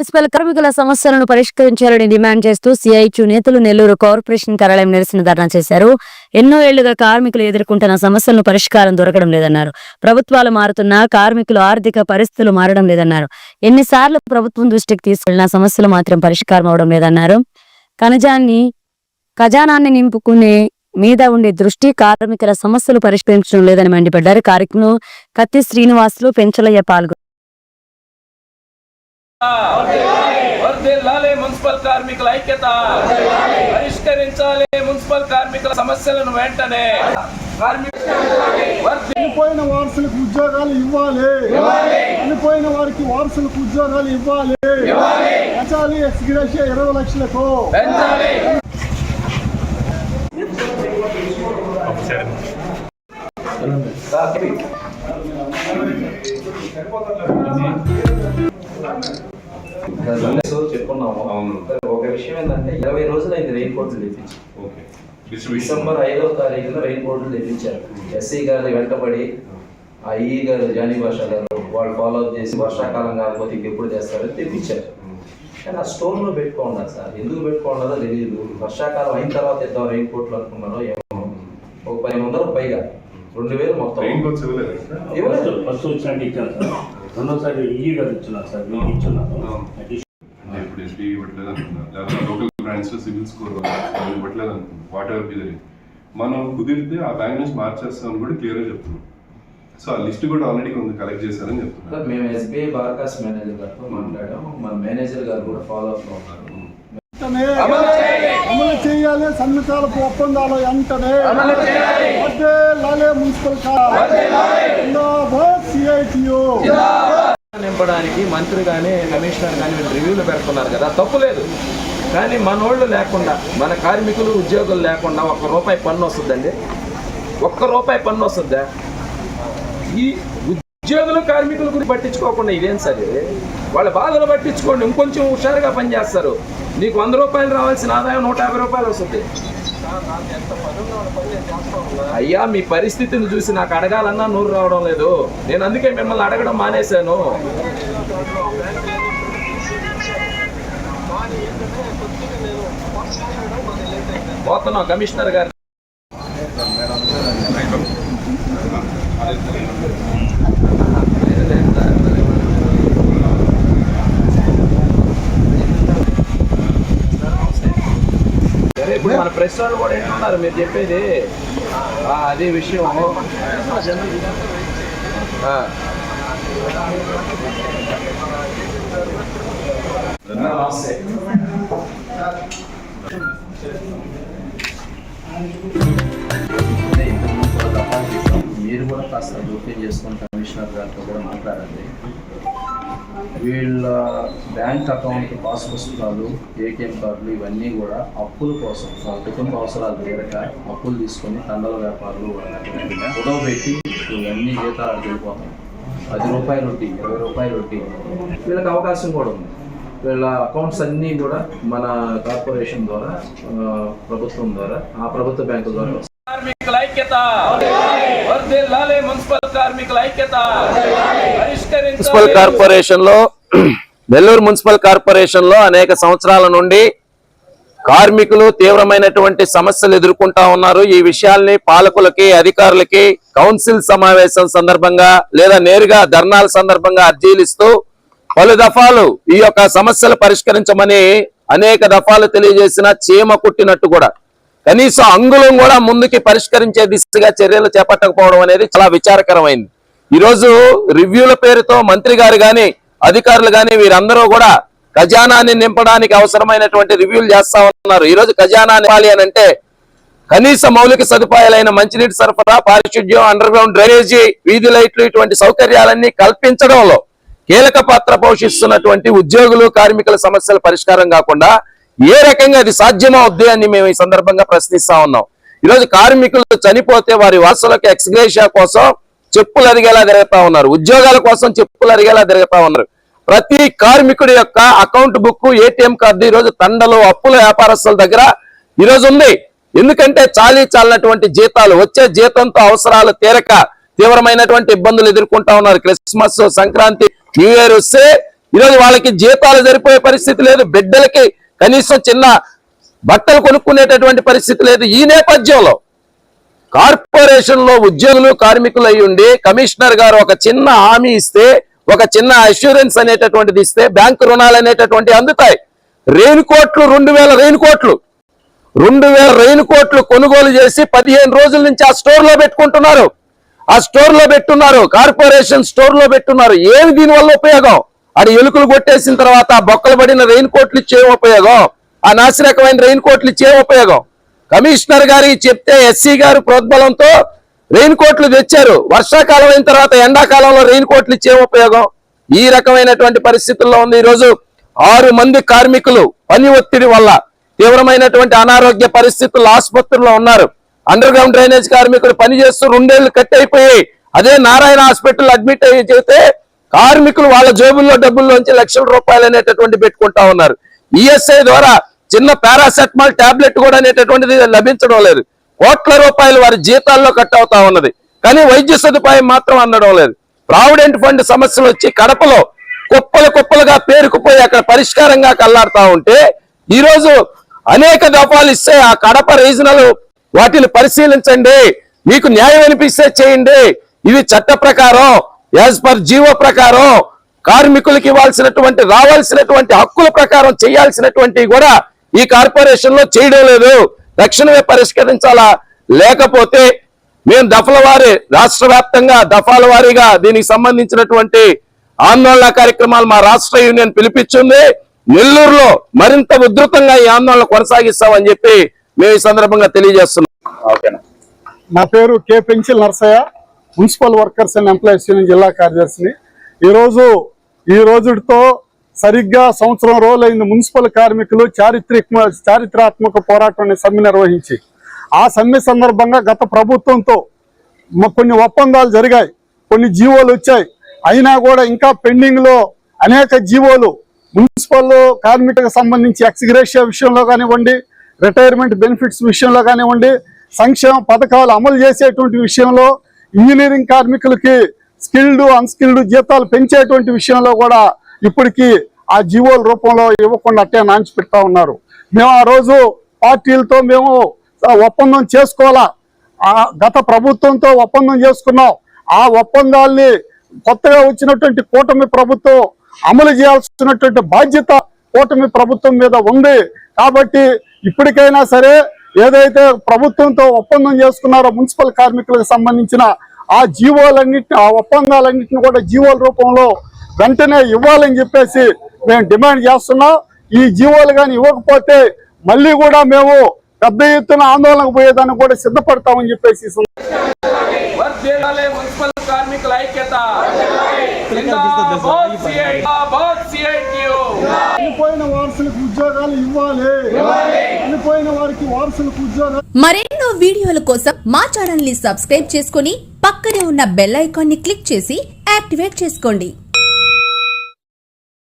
Municipal కార్మికుల సమస్యలను పరిష్కరించాలని డిమాండ్ చేస్తూ సిఐటియు నేతలు నెల్లూరు కార్పొరేషన్ కార్యాలయం నిరసన ధర్నా చేశారు. ఎన్నో ఏళ్ళుగా కార్మికులు ఎదుర్కొంటున్న సమస్యలను పరిష్కారం దొరకడం లేదన్నారు. ప్రభుత్వాలు మారుతున్నా కార్మికులు ఆర్థిక పరిస్థితులు మారడం లేదన్నారు. ఎన్నిసార్లు ప్రభుత్వం దృష్టికి తీసుకెళ్ళిన సమస్యలు మాత్రం పరిష్కారం అవడం లేదన్నారు. ఖనిజాన్ని ఖజానాన్ని నింపుకునే మీద ఉండే దృష్టి కార్మికుల సమస్యలు పరిష్కరించడం లేదని మండిపడ్డారు. కార్యక్రమం కత్తి శ్రీనివాసులు పెంచలయ్య పాల్గొన్నారు వర్ధిల్లాలి మున్సిపల్ కార్మికుల ఐక్యత. పరిష్కరించాలి మున్సిపల్ కార్మికుల సమస్యలను వెంటనే. చనిపోయిన వారసులకు ఉద్యోగాలు ఇవ్వాలి. చనిపోయిన వారికి వారసులకు ఉద్యోగాలు ఇవ్వాలి. పెంచాలి ఎక్స్గ్రేషియా ఇరవై లక్షలకు. పెంచాలి. సో చెప్పుకున్నాము ఒక విషయం ఏంటంటే ఇరవై రోజులు అయింది రెయిన్ కోట్లు తెప్పించి. డిసెంబర్ ఐదవ తారీఖున రెయిన్ కోట్లు తెప్పించారు. ఎస్సీ గారు వెంటబడి ఆ ఈ గారు జానీ భాష గారు వాళ్ళు ఫాలో అప్ చేసి వర్షాకాలం కాకపోతే ఇంకెప్పుడు చేస్తారని తెప్పించారు. కానీ ఆ స్టోర్లో పెట్టుకోండారు సార్. ఎందుకు పెట్టుకోండారో తెలియదు వర్షాకాలం అయిన తర్వాత ఇద్దాం రెయిన్ కోట్లు అనుకున్నారో ఏమో. ఒక పది వందలకు పైగా. రెండు వేలు మొత్తం. ఇవ్వలేదు ఫస్ట్ వచ్చినట్టు ఇచ్చాను సార్. రెండోసారి ఈ గారు ఇచ్చున్నారు సార్ మీకు ఇచ్చున్నాను అంటే ఇప్పుడు ఎస్బీ ఇవ్వట్లేదు అంటున్నారు లేదా లోకల్ బ్రాంచ్లో సివిల్ స్కోర్ వాళ్ళు ఇవ్వట్లేదు అంటున్నారు వాట్ ఎవర్ బి మనం కుదిరితే ఆ బ్యాంక్ నుంచి మార్చేస్తామని కూడా క్లియర్ చెప్తున్నాం. సో ఆ లిస్ట్ కూడా ఆల్రెడీ కొంత కలెక్ట్ చేశారని చెప్తున్నారు. సార్ మేము ఎస్బీఐ బార్కాస్ మేనేజర్ గారితో మాట్లాడాం మన మేనేజర్ గారు కూడా ఫాలో అప్లో ఉన్నారు. వెంటనే అమలు చేయాలి. సన్నికాలపు ఒప్పందాలు వెంటనే మున్సిపల్ నింపడానికి మంత్రి కానీ కమిషనర్ కానీ వీళ్ళు రివ్యూలు పెడుతున్నారు కదా. తప్పు లేదు. కానీ మనోళ్ళు లేకుండా మన కార్మికులు ఉద్యోగులు లేకుండా ఒక్క రూపాయి పన్ను వస్తుందండి. ఒక్క రూపాయి పన్ను వస్తుందా? ఈ ఉద్యోగులు కార్మికుల గురించి పట్టించుకోకుండా ఇదేం సరే వాళ్ళ బాధలు పట్టించుకోండి. ఇంకొంచెం హుషారుగా పనిచేస్తారు. నీకు వంద రూపాయలు రావాల్సిన ఆదాయం నూట యాభై రూపాయలు వస్తుంది. అయ్యా మీ పరిస్థితిని చూసి నాకు అడగాలన్నా నూరు రావడం లేదు. నేను అందుకే మిమ్మల్ని అడగడం మానేశాను. పోతున్నాం కమిషనర్ గారు సరే ఇప్పుడు మన ప్రెస్ వాళ్ళు కూడా ఏంటున్నారు మీరు చెప్పేది అదే విషయం. నమస్తే. మీరు కూడా కాస్త జోక్యం చేసుకుని కమిషనర్ గారితో కూడా మాట్లాడండి వీళ్ళ బ్యాంక్ అకౌంట్ పాస్ పుస్తకాలు ఏటీఎం కార్డులు ఇవన్నీ కూడా అప్పుల కోసం వాళ్ళ కుటుంబ అవసరాలు తీరక అప్పులు తీసుకొని తండల వ్యాపారులు గొడవ పెట్టి ఇవన్నీ జీతాలు వెళ్ళిపోతాయి పది రూపాయలు వడ్డీ ఇరవై రూపాయలు వడ్డీ. వీళ్ళకి అవకాశం కూడా ఉంది. వీళ్ళ అకౌంట్స్ అన్నీ కూడా మన కార్పొరేషన్ ద్వారా ప్రభుత్వం ద్వారా ఆ ప్రభుత్వ బ్యాంకు ద్వారా కార్మికుల ఐక్యత! మున్సిపల్ కార్మికుల ఐక్యత! మున్సిపల్ కార్పొరేషన్లో నెల్లూరు మున్సిపల్ కార్పొరేషన్లో అనేక సంవత్సరాల నుండి కార్మికులు తీవ్రమైనటువంటి సమస్యలు ఎదుర్కొంటా ఉన్నారు. ఈ విషయాల్ని పాలకులకి అధికారులకి కౌన్సిల్ సమావేశం సందర్భంగా లేదా నేరుగా ధర్నాల సందర్భంగా అర్జీలు ఇస్తూ పలు దఫాలు ఈ యొక్క సమస్యలు పరిష్కరించమని అనేక దఫాలు తెలియజేసిన చీమ కుట్టినట్టు కూడా. కనీసం అంగుళం కూడా ముందుకి పరిష్కరించే దిశగా చర్యలు చేపట్టకపోవడం అనేది చాలా విచారకరమైంది. ఈరోజు రివ్యూల పేరుతో మంత్రి గారు గాని అధికారులు గాని వీరందరూ కూడా ఖజానాన్ని నింపడానికి అవసరమైనటువంటి రివ్యూలు చేస్తా ఉన్నారు. ఈ రోజు ఖజానా నింపాలి అని అంటే కనీస మౌలిక సదుపాయాలైన మంచినీటి సరఫరా పారిశుద్ధ్యం అండర్ గ్రౌండ్ డ్రైనేజీ వీధి లైట్లు ఇటువంటి సౌకర్యాలన్నీ కల్పించడంలో కీలక పాత్ర పోషిస్తున్నటువంటి ఉద్యోగులు కార్మికుల సమస్యల పరిష్కారం కాకుండా ఏ రకంగా అది సాధ్యమవుద్ది అని మేము ఈ సందర్భంగా ప్రశ్నిస్తా ఉన్నాం. ఈరోజు కార్మికులు చనిపోతే వారి వారసులకు ఎక్స్గ్రేషియా కోసం చెప్పులు అరిగేలా తిరుగుతా ఉన్నారు. ఉద్యోగాల కోసం చెప్పులు అరిగేలా తిరుగుతా ఉన్నారు. ప్రతి కార్మికుడి యొక్క అకౌంట్ బుక్ ఏటీఎం కార్డు ఈ రోజు తండలు అప్పుల వ్యాపారస్తుల దగ్గర ఈ ఉంది. ఎందుకంటే చాలీ చాలినటువంటి జీతాలు వచ్చే జీతంతో అవసరాలు తీరక తీవ్రమైనటువంటి ఇబ్బందులు ఎదుర్కొంటా ఉన్నారు. క్రిస్మస్ సంక్రాంతి న్యూ ఇయర్ వస్తే ఈరోజు వాళ్ళకి జీతాలు సరిపోయే పరిస్థితి లేదు. బిడ్డలకి కనీసం చిన్న బట్టలు కొనుక్కునేటటువంటి పరిస్థితి లేదు ఈ నేపథ్యంలో. కార్పొరేషన్లో ఉద్యోగులు కార్మికులు అయ్యుండి కమిషనర్ గారు ఒక చిన్న హామీ ఇస్తే ఒక చిన్న అష్యూరెన్స్ అనేటటువంటిది ఇస్తే బ్యాంకు రుణాలు అనేటటువంటి అందుతాయి. రెయిన్ కోట్లు రెండు వేల రెయిన్ కోట్లు రెండు వేల రెయిన్ కోట్లు కొనుగోలు చేసి పదిహేను రోజుల నుంచి ఆ స్టోర్లో పెట్టుకుంటున్నారు. ఆ స్టోర్లో పెట్టున్నారు కార్పొరేషన్ స్టోర్లో పెట్టున్నారు. ఏమి దీనివల్ల ఉపయోగం? అది ఎలుకలు కొట్టేసిన తర్వాత బొక్కలు పడిన రెయిన్ కోట్లు ఇచ్చే ఉపయోగం? ఆ నాసిరకమైన రెయిన్ కోట్లు ఇచ్చే ఉపయోగం? కమిషనర్ గారికి చెప్తే ఎస్సీ గారు ప్రోద్బలంతో రెయిన్ కోట్లు తెచ్చారు. వర్షాకాలం అయిన తర్వాత ఎండాకాలంలో రెయిన్ కోట్లు ఇచ్చే ఉపయోగం ఈ రకమైనటువంటి పరిస్థితుల్లో ఉంది. ఈరోజు ఆరు మంది కార్మికులు పని ఒత్తిడి వల్ల తీవ్రమైనటువంటి అనారోగ్య పరిస్థితులు ఆసుపత్రుల్లో ఉన్నారు. అండర్ గ్రౌండ్ డ్రైనేజ్ కార్మికులు పని చేస్తూ రెండేళ్ళు కట్ అయిపోయి అదే నారాయణ హాస్పిటల్ అడ్మిట్ అయ్యి చెబితే కార్మికులు వాళ్ళ జేబుల్లో డబ్బుల్లోంచి లక్షల రూపాయలు అనేటటువంటి పెట్టుకుంటా ఉన్నారు. ఈఎస్ఐ ద్వారా చిన్న పారాసెటమాల్ టాబ్లెట్ కూడా అనేటటువంటిది లభించడం లేదు. కోట్ల రూపాయలు వారి జీతాల్లో కట్ అవుతా ఉన్నది. కానీ వైద్య సదుపాయం మాత్రం అందడం లేదు. ప్రావిడెంట్ ఫండ్ సమస్యలు వచ్చి కడపలో కుప్పలు కుప్పలుగా పేరుకుపోయి అక్కడ పరిష్కారంగా కల్లాడుతూ ఉంటే ఈరోజు అనేక దఫాలు ఇస్తే ఆ కడప రీజనల్ వాటిని పరిశీలించండి. మీకు న్యాయం అనిపిస్తే చేయండి. ఇవి చట్ట ప్రకారం యాజ్ పర్ జీవో ప్రకారం కార్మికులకి ఇవ్వాల్సినటువంటి రావాల్సినటువంటి హక్కుల ప్రకారం చేయాల్సినటువంటివి కూడా ఈ కార్పొరేషన్లో చేయడం లేదు. తక్షణమే పరిష్కరించాలా? లేకపోతే మేము దఫల వారి రాష్ట్ర వ్యాప్తంగా దఫాల వారీగా దీనికి సంబంధించినటువంటి ఆందోళన కార్యక్రమాలు మా రాష్ట్ర యూనియన్ పిలిపించింది. నెల్లూరులో మరింత ఉధృతంగా ఈ ఆందోళన కొనసాగిస్తామని చెప్పి మేము ఈ సందర్భంగా తెలియజేస్తున్నాం. ఓకేనా? నా పేరు K. Penchil Narsaiah municipal workers and employees union జిల్లా కార్యదర్శిని. ఈరోజు ఈ రోజుతో సరిగ్గా సంవత్సరం రోజులైంది మున్సిపల్ కార్మికులు చారిత్రక చారిత్రాత్మక పోరాటాన్ని సమ్మె నిర్వహించి. ఆ సమ్మె సందర్భంగా గత ప్రభుత్వంతో కొన్ని ఒప్పందాలు జరిగాయి. కొన్ని జీవోలు వచ్చాయి. అయినా కూడా ఇంకా పెండింగ్లో అనేక జీవోలు మున్సిపల్ కార్మికులకు సంబంధించి ఎక్స్గ్రేషియా విషయంలో కానివ్వండి రిటైర్మెంట్ బెనిఫిట్స్ విషయంలో కానివ్వండి సంక్షేమ పథకాలు అమలు చేసేటువంటి విషయంలో ఇంజనీరింగ్ కార్మికులకి స్కిల్డ్ అన్స్కిల్డ్ జీతాలు పెంచేటువంటి విషయంలో కూడా ఇప్పటికీ ఆ జీవోల రూపంలో ఇవ్వకుండా అట్టే నాంచి పెడతా ఉన్నారు. మేము ఆ రోజు పార్టీలతో మేము ఒప్పందం చేసుకోవాలా? ఆ గత ప్రభుత్వంతో ఒప్పందం చేసుకున్నాం. ఆ ఒప్పందాల్ని కొత్తగా వచ్చినటువంటి కూటమి ప్రభుత్వం అమలు చేయాల్సినటువంటి బాధ్యత కూటమి ప్రభుత్వం మీద ఉంది. కాబట్టి ఇప్పటికైనా సరే ఏదైతే ప్రభుత్వంతో ఒప్పందం చేసుకున్నారో మున్సిపల్ కార్మికులకు సంబంధించిన ఆ జీవోలన్నింటిని ఆ ఒప్పందాలన్నింటినీ కూడా జీవోల రూపంలో వెంటనే ఇవ్వాలని చెప్పేసి మేము డిమాండ్ చేస్తున్నాం. ఈ జీవోలు కానీ ఇవ్వకపోతే మళ్ళీ కూడా మేము పెద్ద ఎత్తున ఆందోళనకు పోయేదానికి కూడా సిద్ధపడతామని చెప్పేసి మున్సిపల్ కార్మికుల ఐక్యత. మరెన్నో వీడియోల కోసం మా ఛానల్ని సబ్స్క్రైబ్ చేసుకుని పక్కనే ఉన్న బెల్ ఐకాన్ని క్లిక్ చేసి యాక్టివేట్ చేసుకోండి.